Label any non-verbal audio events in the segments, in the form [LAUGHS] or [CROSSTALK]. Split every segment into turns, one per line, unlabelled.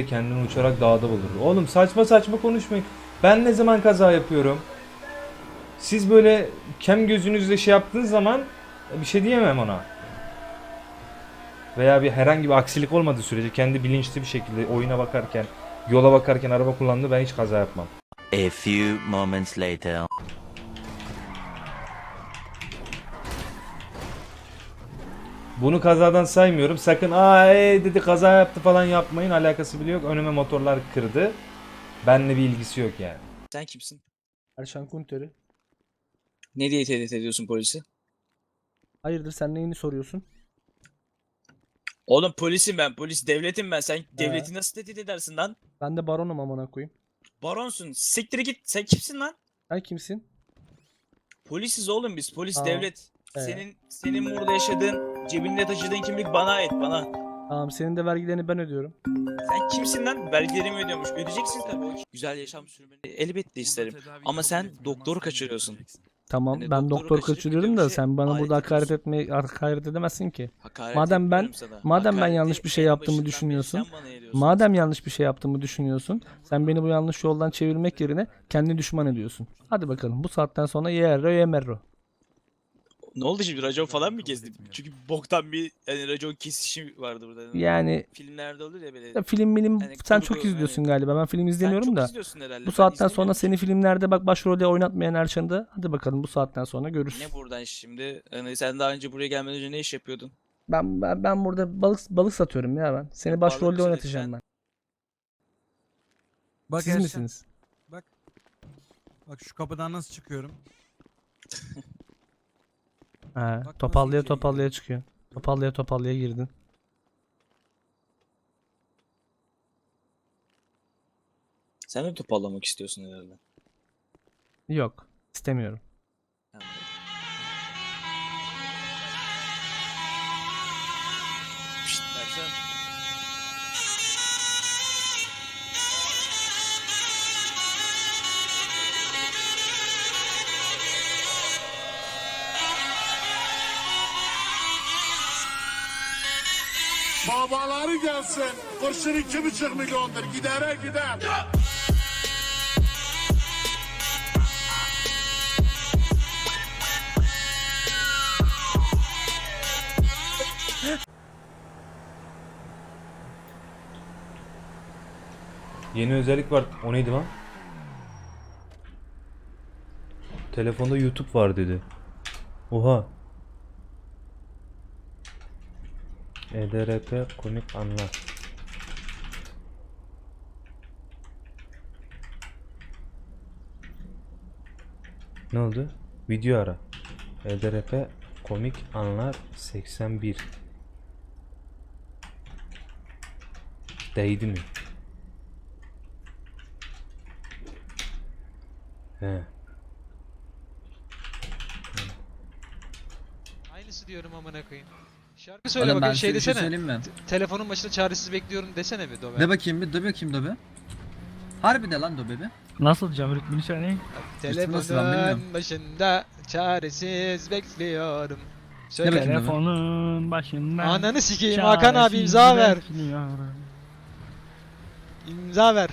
ve kendini uçarak dağda bulur. Oğlum saçma saçma konuşmayın. Ben ne zaman kaza yapıyorum? Siz böyle kem gözünüzle şey yaptığınız zaman bir şey diyemem ona. Veya bir herhangi bir aksilik olmadığı sürece kendi bilinçli bir şekilde oyuna bakarken, yola bakarken araba kullandığı ben hiç kaza yapmam.
A few moments later.
Bunu kazadan saymıyorum. Sakın aa ee, dedi kaza yaptı falan yapmayın. Alakası bile yok. Önüme motorlar kırdı. Benle bir ilgisi yok yani.
Sen kimsin?
Erşan Kunteri.
Ne diye tehdit ediyorsun polisi?
Hayırdır sen neyini soruyorsun?
Oğlum polisim ben. Polis devletim ben. Sen devleti nasıl tehdit edersin lan?
Ben de baronum amına koyayım.
Baronsun. Siktir git. Sen kimsin lan?
Sen kimsin?
Polisiz oğlum biz. Polis
Tamam.
devlet.
Ee?
Senin senin burada yaşadığın, cebinde taşıdığın kimlik bana ait bana.
Tamam senin de vergilerini ben ödüyorum.
Sen kimsin lan? Vergilerimi ödüyormuş. Ödeyeceksin tabii. Güzel yaşam sürmeni elbette isterim. Ama sen doktoru kaçırıyorsun.
Tamam
Hani
ben
doktoru
doktor
kaçırıp
kaçırıyorum da
gidiyormuş
sen bana
alet
burada hakaret etmeye hakaret edemezsin ki.
Hakaret
Madem ben-
etmiyorum sana.
madem ben yanlış bir şey yaptığımı
başından beri
düşünüyorsun,
sen bana ediyorsun.
Madem yanlış bir şey yaptığımı düşünüyorsun, sen beni bu yanlış yoldan çevirmek yerine kendi düşman ediyorsun. Hadi bakalım bu saatten sonra yerro yemerro.
Ne oldu şimdi racon falan mı kestin? Çünkü boktan bir yani racon kesişi vardı burada.
Yani
filmlerde olur ya böyle.
ya film milim
Yani
sen
kurgu,
çok izliyorsun
hani-
galiba. Ben film izlemiyorum
Sen çok
da.
izliyorsun herhalde.
Bu
ben
saatten sonra
izlemiyorum.
seni filmlerde bak başrolde oynatmayan Erşan'ı da hadi bakalım bu saatten sonra görürüz.
Ne buradan şimdi? Hani sen daha önce buraya gelmeden önce ne iş yapıyordun?
Ben, ben ben burada balık balık satıyorum ya ben. Seni
Ya
başrolde
balıkçı
oynatacağım ben.
Bak
Siz
Erşan,
misiniz?
Bak şu kapıdan nasıl çıkıyorum? [LAUGHS]
He, topallaya topallaya çıkıyor. Topallaya topallaya girdin.
Sen de toparlamak istiyorsun herhalde.
Yok, istemiyorum.
Anladım. Pişt.
Babaları gelsin. Kurşun iki buçuk milyondur. Gidere gider.
Yeni özellik var. O neydi lan? Telefonda YouTube var dedi. Oha. EDRP komik anlar. Ne oldu? Video ara. EDRP komik anlar 81. Değdi mi? He.
Aynısı diyorum amına koyayım. Şarkı söyle
Oğlum ben
bakayım şey
size bir şey
desene.
söyleyeyim mi?
Telefonun başında çaresiz bekliyorum desene bir Dobe.
De bakayım bir, de bakayım da bir. Harbi de lan da bir.
Nasıl cam ritmini
nasıl bilmiyorum.
Telefonun başında çaresiz bekliyorum. Söyle.
bakayım?
Telefonun başında.
Ananı sikeyim Hakan abi imza ver.
bekliyorum.
İmza ver.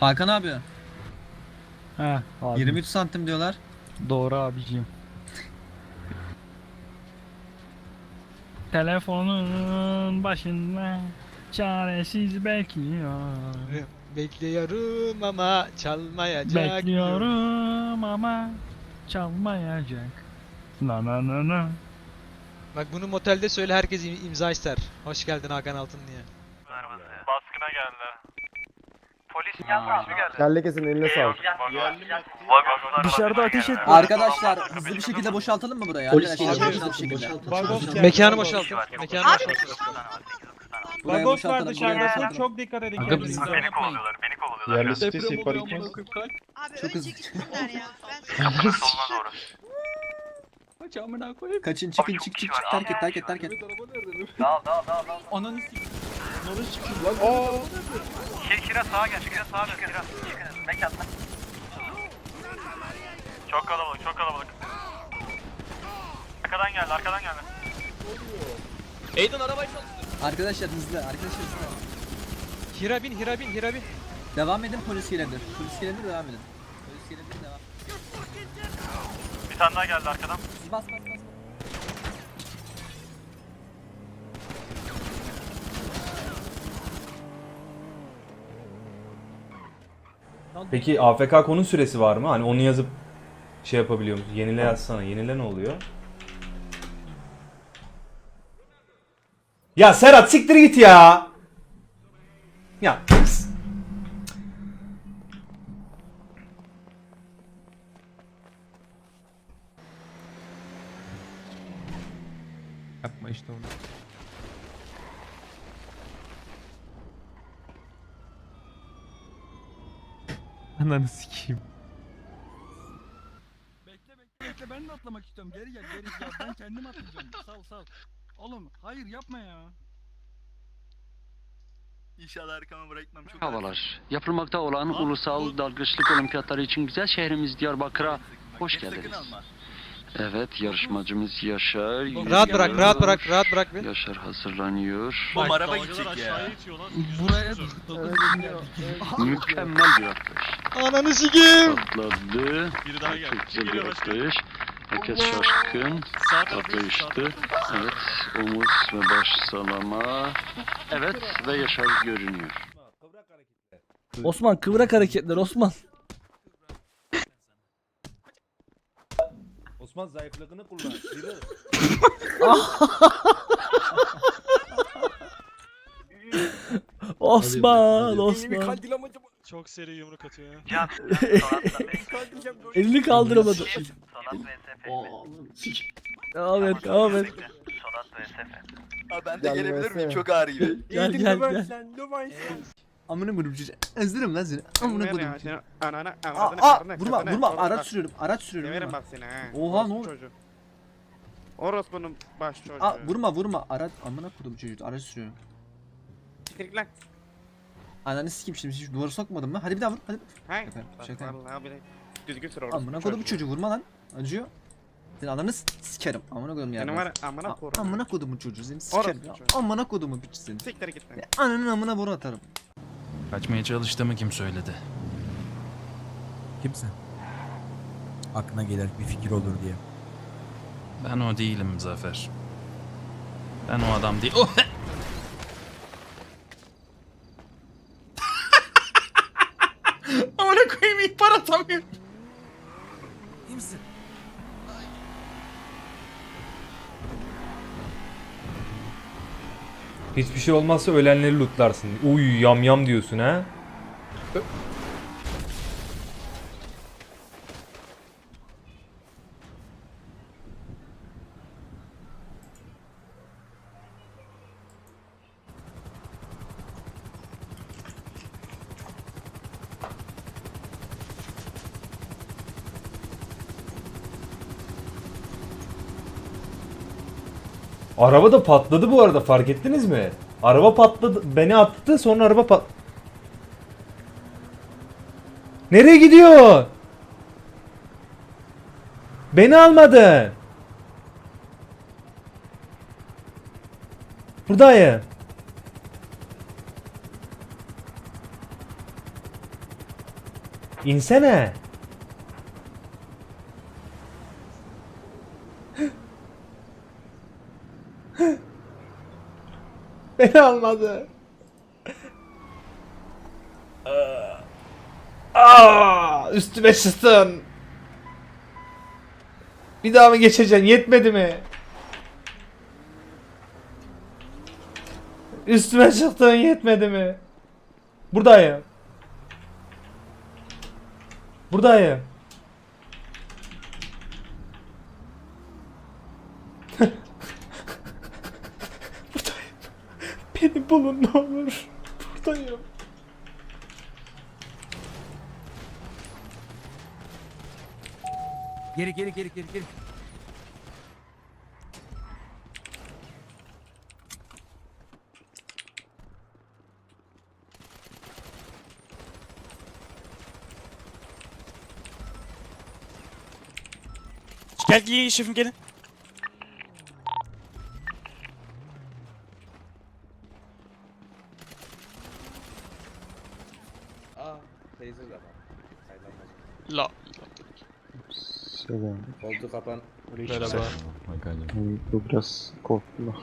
Hakan abi
Ha, abi.
23 santim diyorlar.
Doğru abicim. Telefonun başında çaresiz bekliyor.
Bekliyorum ama çalmayacak.
Bekliyorum ama çalmayacak. Na na na na.
Bak bunu motelde söyle herkes im- imza ister. Hoş geldin Hakan Altın diye.
Polis geldi, polis mi geldi?
Kelle kesin eline sağlık.
Dışarıda ateş et.
Arkadaşlar hızlı bir şekilde boşaltalım mı burayı? Arkadaşlar hızlı bir şekilde.
Mekanı boşaltın. Mekanı boşaltın.
Boşaltalım. Buraya boşaltalım.
Çok dikkat edin.
Beni kovalıyorlar, beni kovalıyorlar. Biraz
Abi
Çok
önce
hızlı.
gitsinler ya. Ben
kapının [LAUGHS] soluna doğru.
Kaçın çıkın çık çık çık terk et terk et terk et.
Dal, dal, dal, dal.
Ananı
Kir, kira sağa gel, kira sağa gel, kira. Çıkın, mekanda. Çok kalabalık, çok kalabalık. Arkadan geldi, arkadan geldi.
Aiden arabayı çalıştır.
Arkadaşlar hızlı. Arkadaşlar hızlı.
Hira bin, Hira bin, Hira bin.
Devam edin polis gelebilir. Polis gelebilir devam edin. Polis gelebilir devam.
Bir tane daha geldi arkadan.
Bas bas
Peki AFK konu süresi var mı? Hani onu yazıp şey yapabiliyor musun? Yenile yazsana. Yenile ne oluyor? Ya Serhat siktir git ya. Ya.
Yapma işte onu. Ananı sikeyim.
Bekle bekle bekle ben de atlamak istiyorum. Geri gel geri gel. Ben kendim atlayacağım. Sal sal. Oğlum hayır yapma ya.
İnşallah arkamı bırakmam çok
Havalar. Yapılmakta olan ulusal dalgıçlık olimpiyatları için güzel şehrimiz Diyarbakır'a hoş geldiniz. Evet, yarışmacımız Yaşar.
Rahat bırak, rahat bırak, rahat bırak bir.
Yaşar hazırlanıyor.
Oğlum araba gidecek ya.
Buraya
Mükemmel bir atış.
Ananı sikeyim.
Atladı.
Biri daha geldi.
Güzel bir atış. Herkes şaşkın. Atıştı. Evet, omuz ve baş salama. Evet ve Yaşar görünüyor.
Osman kıvrak hareketler Osman.
Osman zayıflığını kullan. [LAUGHS]
Osman Osman.
Çok seri yumruk atıyor ya. [LAUGHS]
Elini kaldıramadı. Devam et devam et.
ben de gelebilir miyim? Çok ağrıyor.
Gel gel gel.
Amına koyayım çocuğa. Ezdirim lan seni. Amına koyayım. Aa, aa, vurma vurma araç sürüyorum. Araç sürüyorum. Vurma. Oha ne oldu?
Orospu'nun baş çocuğu.
Aa vurma vurma araç amına koydum çocuğu araç sürüyorum.
Siktir lan.
Ananı sikeyim şimdi şu duvara sokmadın mı? Hadi bir daha vur. Hadi.
Hay.
Şaka, şaka.
Vallahi bile. Düzgün sür orospu
Amına koydum çocuğu vurma lan. Acıyor. Seni ananı sikerim. Amına koydum ya.
Senin var ya, amına.
Amına kodumun çocuğu seni sikerim. Amına kodumun piç seni.
Siktir git lan.
Ananın amına boru atarım.
Kaçmaya çalıştığımı kim söyledi?
Kimsin? Aklına gelir bir fikir olur diye.
Ben o değilim Zafer. Ben o adam değil. Oh!
Amına koyayım ihbar atamıyorum.
İyi misin?
Hiçbir şey olmazsa ölenleri lootlarsın. Uy yam yam diyorsun ha. Araba da patladı bu arada fark ettiniz mi? Araba patladı. Beni attı sonra araba pat... Nereye gidiyor? Beni almadı. Buradayım. İnsene. Beni almadı. Aa, üstüme çıktın. Bir daha mı geçeceksin? Yetmedi mi? Üstüme çıktın yetmedi mi? Buradayım. Buradayım. Beni [LAUGHS] bulun ne olur. Buradayım.
Geri geri geri geri geri.
Gel gel şefim gelin.
Oldu kapan.
Merhaba.
Bu biraz korktular.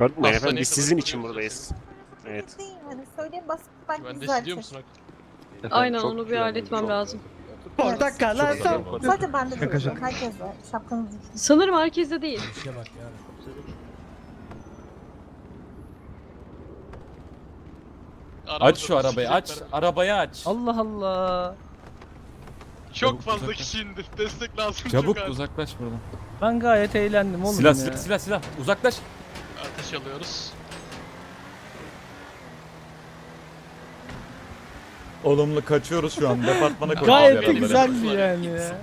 Beyefendi biz sizin
için buradayız. Evet.
Hani söyleyeyim basit ben
diyor musun?
Aynen onu bir halletmem lazım.
Portakalar
Sadece bende de yok. Herkes var. Şapkanızı
Sanırım herkeste değil.
İşe bak ya.
Aç şu arabayı aç.
Arabayı aç.
Allah Allah.
Çok fazla kişi indi. Destek lazım.
Çabuk uzaklaş buradan.
Ben gayet eğlendim oğlum
Silah
ya.
silah silah silah. Uzaklaş.
Ateş alıyoruz.
Olumlu kaçıyoruz şu an. Departmana [LAUGHS] koyuyoruz
Gayet de
yaralıları.
güzeldi yani ya.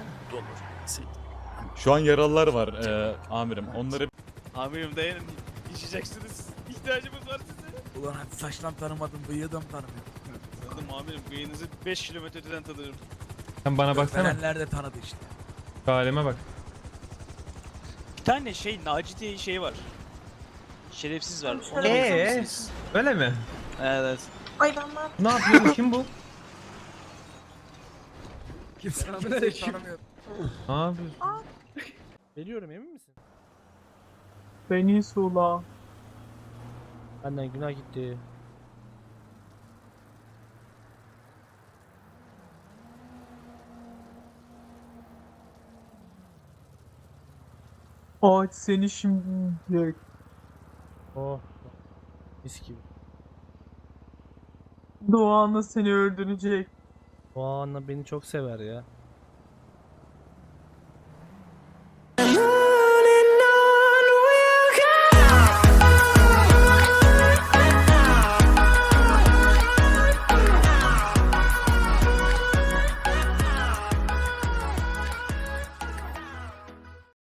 Şu an yaralılar var e, amirim. Onları
Amirim dayanın. İçeceksiniz. İhtiyacımız var size.
Ulan saçtan tanımadım, bıyığdan tanımıyorum.
Tanıdım amirim. Bıyığınızı 5 kilometre öteden tanırım.
Sen bana baksana.
Verenler de tanıdı işte.
Şu halime bak.
Bir tane şey Naci diye şey var. Şerefsiz var. Ona
Ee?
Öyle mi?
Evet.
Ay ben ne
Ne yapıyor? Kim bu? [LAUGHS]
Kimse kimseyi tanımıyor.
Ne yapıyorsun?
Veriyorum emin misin?
Beni sula.
Benden günah gitti.
Aç seni şimdi.
Oh. Mis gibi.
Doğan'la seni öldürecek.
O anla beni çok sever ya.